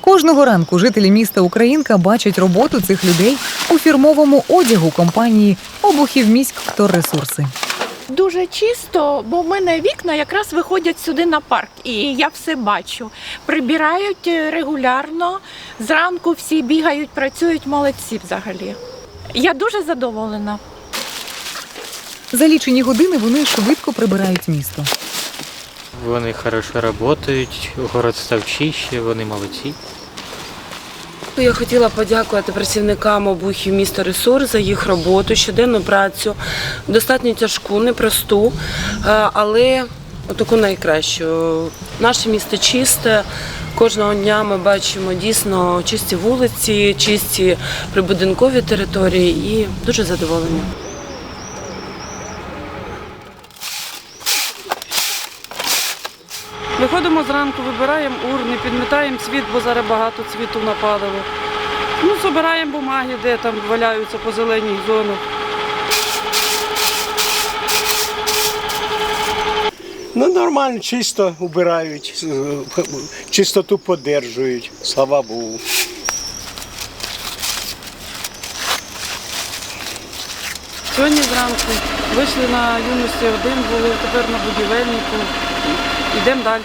Кожного ранку жителі міста Українка бачать роботу цих людей у фірмовому одягу компанії Обухівміськ Вторресурси. Дуже чисто, бо в мене вікна якраз виходять сюди на парк, і я все бачу. Прибирають е, регулярно. Зранку всі бігають, працюють молодці взагалі. Я дуже задоволена. За лічені години вони швидко прибирають місто. Вони хорошо працюють, город став чище, вони молодці. Я хотіла подякувати працівникам обухів міста Ресурс за їх роботу, щоденну працю, достатньо тяжку, непросту, е, але таку найкращу. Наше місто чисте. Кожного дня ми бачимо дійсно чисті вулиці, чисті прибудинкові території і дуже задоволені. Виходимо зранку, вибираємо урни, підмітаємо цвіт, бо зараз багато цвіту нападало. Ну, збираємо бумаги, де там валяються по зеленій зонах. Ну, нормально, чисто убирають, е, чистоту подержують, слава Богу. Сьогодні зранку вийшли на юності один, були тепер на будівельнику. Йдемо далі.